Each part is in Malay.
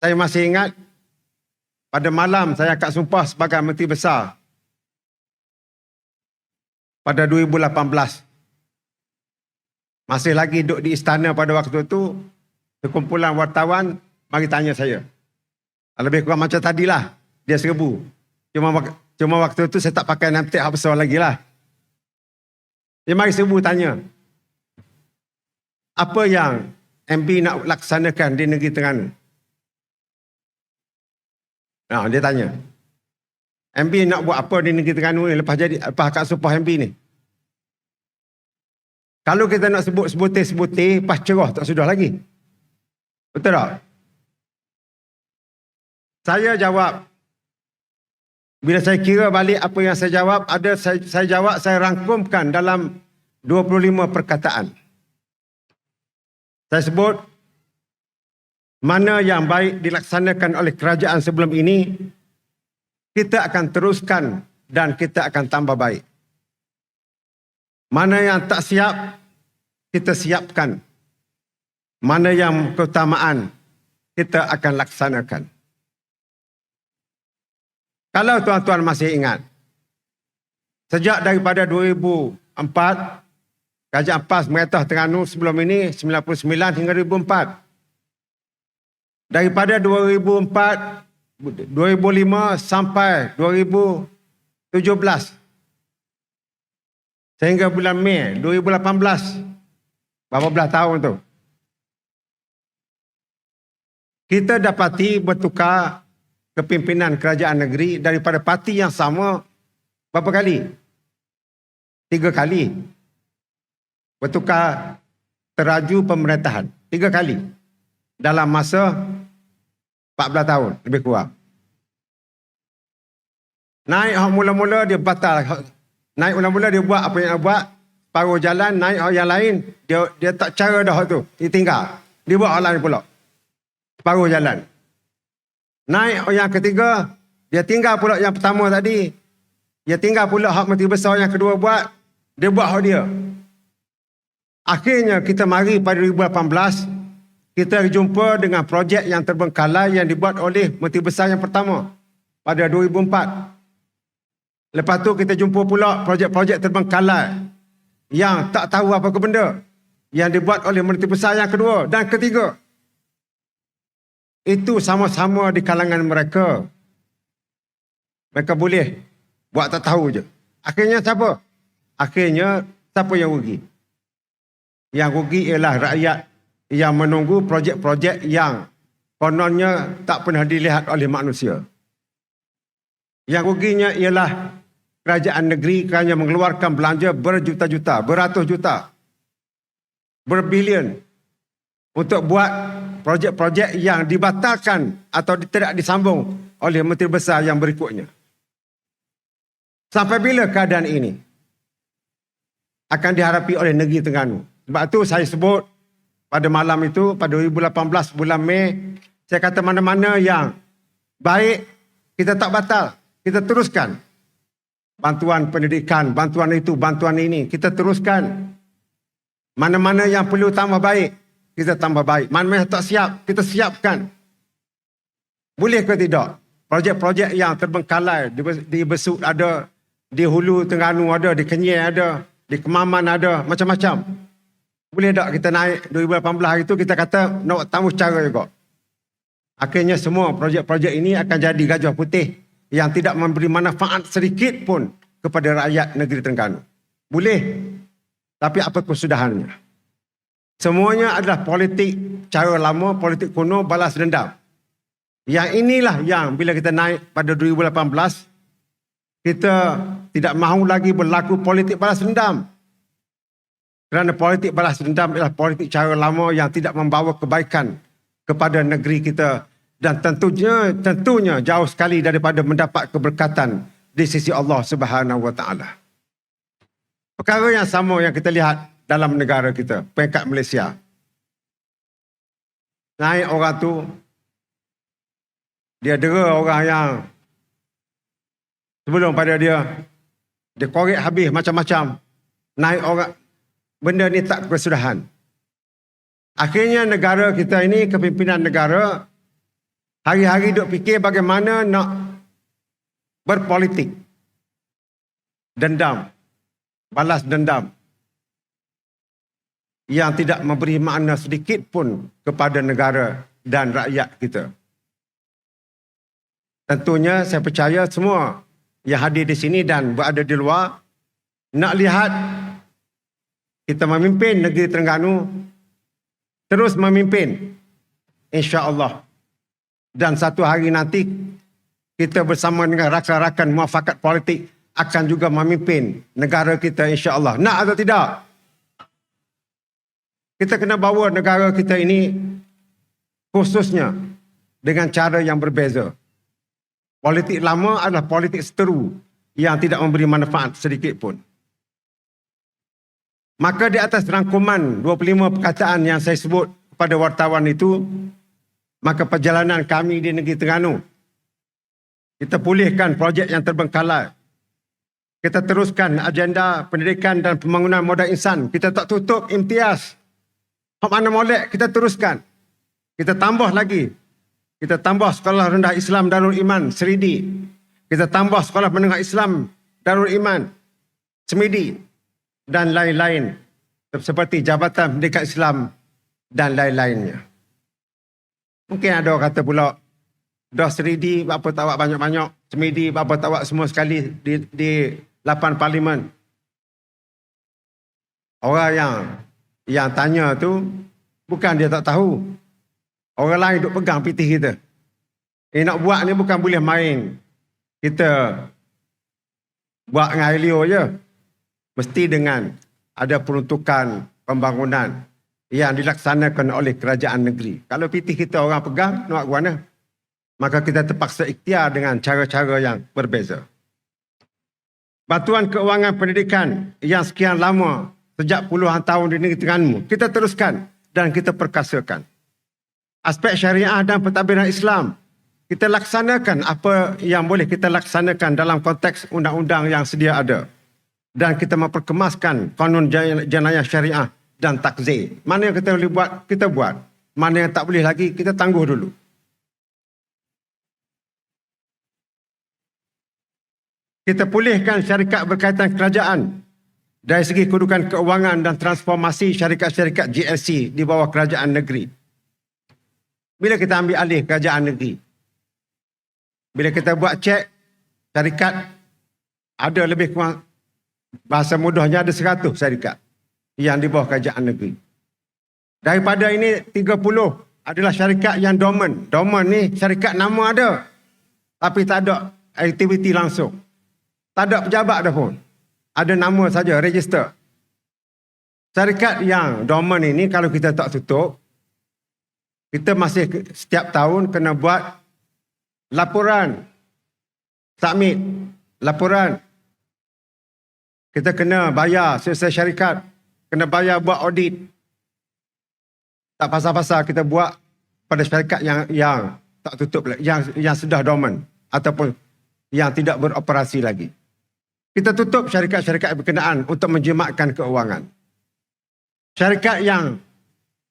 Saya masih ingat pada malam saya akan sumpah sebagai Menteri Besar pada 2018. Masih lagi duduk di istana pada waktu itu, sekumpulan wartawan mari tanya saya. Lebih kurang macam tadilah, dia seribu. Cuma, cuma waktu itu saya tak pakai nanti apa besar lagi lah. Dia mari seribu tanya. Apa yang MB nak laksanakan di negeri Terengganu? Nah, dia tanya. MB nak buat apa di negeri Terengganu ni lepas jadi lepas akad sumpah MB ni? Kalau kita nak sebut sebutir-sebutir, pas cerah tak sudah lagi. Betul tak? Saya jawab. Bila saya kira balik apa yang saya jawab, ada saya, saya jawab, saya rangkumkan dalam 25 perkataan. Saya sebut, mana yang baik dilaksanakan oleh kerajaan sebelum ini, kita akan teruskan dan kita akan tambah baik. Mana yang tak siap, kita siapkan. Mana yang keutamaan, kita akan laksanakan. Kalau tuan-tuan masih ingat, sejak daripada 2004, Kerajaan PAS Meretah Terengganu sebelum ini 99 hingga 2004. Daripada 2004, 2005 sampai 2017. Sehingga bulan Mei 2018. Berapa belas tahun tu? Kita dapati bertukar kepimpinan kerajaan negeri daripada parti yang sama berapa kali? Tiga kali bertukar teraju pemerintahan tiga kali dalam masa 14 tahun lebih kurang. Naik mula-mula dia batal. Naik mula-mula dia buat apa yang dia buat. Paruh jalan, naik yang lain. Dia dia tak cara dah tu. Dia tinggal. Dia buat hal lain pula. Paruh jalan. Naik yang ketiga. Dia tinggal pula yang pertama tadi. Dia tinggal pula hak menteri besar yang kedua buat. Dia buat hak dia. Akhirnya kita mari pada 2018, kita jumpa dengan projek yang terbengkalai yang dibuat oleh Menteri Besar yang pertama pada 2004. Lepas tu kita jumpa pula projek-projek terbengkalai yang tak tahu apa ke benda yang dibuat oleh Menteri Besar yang kedua dan ketiga. Itu sama-sama di kalangan mereka. Mereka boleh buat tak tahu je. Akhirnya siapa? Akhirnya siapa yang rugi? Yang rugi ialah rakyat yang menunggu projek-projek yang kononnya tak pernah dilihat oleh manusia. Yang ruginya ialah kerajaan negeri kerana mengeluarkan belanja berjuta-juta, beratus juta, berbilion untuk buat projek-projek yang dibatalkan atau tidak disambung oleh Menteri Besar yang berikutnya. Sampai bila keadaan ini akan dihadapi oleh negeri Terengganu? Sebab tu saya sebut pada malam itu, pada 2018 bulan Mei, saya kata mana-mana yang baik, kita tak batal. Kita teruskan. Bantuan pendidikan, bantuan itu, bantuan ini, kita teruskan. Mana-mana yang perlu tambah baik, kita tambah baik. Mana-mana yang tak siap, kita siapkan. Boleh ke tidak? Projek-projek yang terbengkalai, di Besut ada, di Hulu Tengganu ada, di Kenyir ada, di Kemaman ada, macam-macam. Boleh tak kita naik 2018 hari itu kita kata nak tamu cara juga. Akhirnya semua projek-projek ini akan jadi gajah putih yang tidak memberi manfaat sedikit pun kepada rakyat negeri Terengganu. Boleh. Tapi apa kesudahannya? Semuanya adalah politik cara lama, politik kuno, balas dendam. Yang inilah yang bila kita naik pada 2018, kita tidak mahu lagi berlaku politik balas dendam. Kerana politik balas dendam adalah politik cara lama yang tidak membawa kebaikan kepada negeri kita dan tentunya tentunya jauh sekali daripada mendapat keberkatan di sisi Allah Subhanahu wa taala. Perkara yang sama yang kita lihat dalam negara kita, peringkat Malaysia. Naik orang tu dia dera orang yang sebelum pada dia dia korek habis macam-macam. Naik orang benda ni tak bersudahan. Akhirnya negara kita ini, kepimpinan negara, Hari-hari duk fikir bagaimana nak berpolitik. Dendam. Balas dendam. Yang tidak memberi makna sedikit pun kepada negara dan rakyat kita. Tentunya saya percaya semua yang hadir di sini dan berada di luar nak lihat kita memimpin negeri Terengganu terus memimpin insya-Allah. Dan satu hari nanti kita bersama dengan rakan-rakan muafakat politik akan juga memimpin negara kita insya-Allah. Nak atau tidak? Kita kena bawa negara kita ini khususnya dengan cara yang berbeza. Politik lama adalah politik seteru yang tidak memberi manfaat sedikit pun. Maka di atas rangkuman 25 perkataan yang saya sebut kepada wartawan itu, maka perjalanan kami di negeri Terengganu, kita pulihkan projek yang terbengkalai. Kita teruskan agenda pendidikan dan pembangunan modal insan. Kita tak tutup imtiaz. Hak mana molek kita teruskan. Kita tambah lagi. Kita tambah sekolah rendah Islam Darul Iman Seridi. Kita tambah sekolah menengah Islam Darul Iman Semidi dan lain-lain seperti Jabatan Pendidikan Islam dan lain-lainnya. Mungkin ada orang kata pula, dah seridi apa tak buat banyak-banyak, semidi apa tak buat semua sekali di, di lapan parlimen. Orang yang yang tanya tu bukan dia tak tahu. Orang lain duk pegang pitih kita. Eh nak buat ni bukan boleh main. Kita buat dengan Elio je. Mesti dengan ada peruntukan pembangunan yang dilaksanakan oleh kerajaan negeri. Kalau pitih kita orang pegang, nak mana? Maka kita terpaksa ikhtiar dengan cara-cara yang berbeza. Bantuan keuangan pendidikan yang sekian lama, sejak puluhan tahun di negeri Terengganu, kita teruskan dan kita perkasakan. Aspek syariah dan pentadbiran Islam, kita laksanakan apa yang boleh kita laksanakan dalam konteks undang-undang yang sedia ada dan kita memperkemaskan kanun jenayah syariah dan takzir. Mana yang kita boleh buat, kita buat. Mana yang tak boleh lagi, kita tangguh dulu. Kita pulihkan syarikat berkaitan kerajaan dari segi kedudukan keuangan dan transformasi syarikat-syarikat GLC di bawah kerajaan negeri. Bila kita ambil alih kerajaan negeri, bila kita buat cek, syarikat ada lebih kurang Bahasa mudahnya ada 100 syarikat yang di bawah kerajaan negeri. Daripada ini 30 adalah syarikat yang dormant. Dormant ni syarikat nama ada. Tapi tak ada aktiviti langsung. Tak ada pejabat dah pun. Ada nama saja, register. Syarikat yang dormant ini kalau kita tak tutup, kita masih setiap tahun kena buat laporan. Submit. Laporan kita kena bayar selesai syarikat. Kena bayar buat audit. Tak pasal-pasal kita buat pada syarikat yang yang tak tutup lagi. Yang, yang sudah dormant. Ataupun yang tidak beroperasi lagi. Kita tutup syarikat-syarikat berkenaan untuk menjimatkan keuangan. Syarikat yang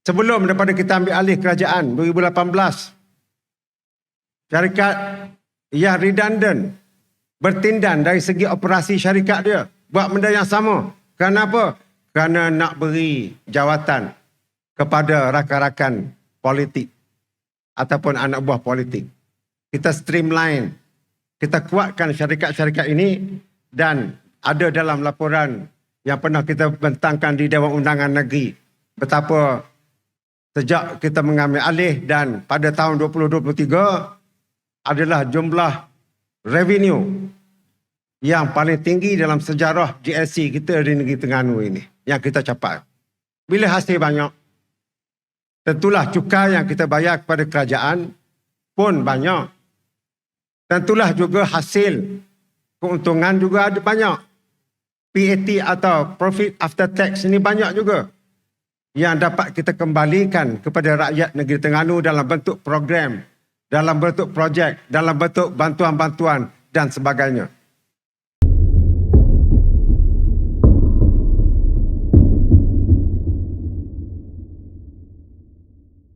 sebelum daripada kita ambil alih kerajaan 2018. Syarikat yang redundant. Bertindan dari segi operasi syarikat dia buat benda yang sama. Kenapa? Kerana nak beri jawatan kepada rakan-rakan politik ataupun anak buah politik. Kita streamline, kita kuatkan syarikat-syarikat ini dan ada dalam laporan yang pernah kita bentangkan di Dewan Undangan Negeri betapa sejak kita mengambil alih dan pada tahun 2023 adalah jumlah revenue yang paling tinggi dalam sejarah GLC kita di negeri Terengganu ini yang kita capai. Bila hasil banyak, tentulah cukai yang kita bayar kepada kerajaan pun banyak. Tentulah juga hasil keuntungan juga ada banyak. PAT atau Profit After Tax ini banyak juga yang dapat kita kembalikan kepada rakyat negeri Terengganu dalam bentuk program, dalam bentuk projek, dalam bentuk bantuan-bantuan dan sebagainya.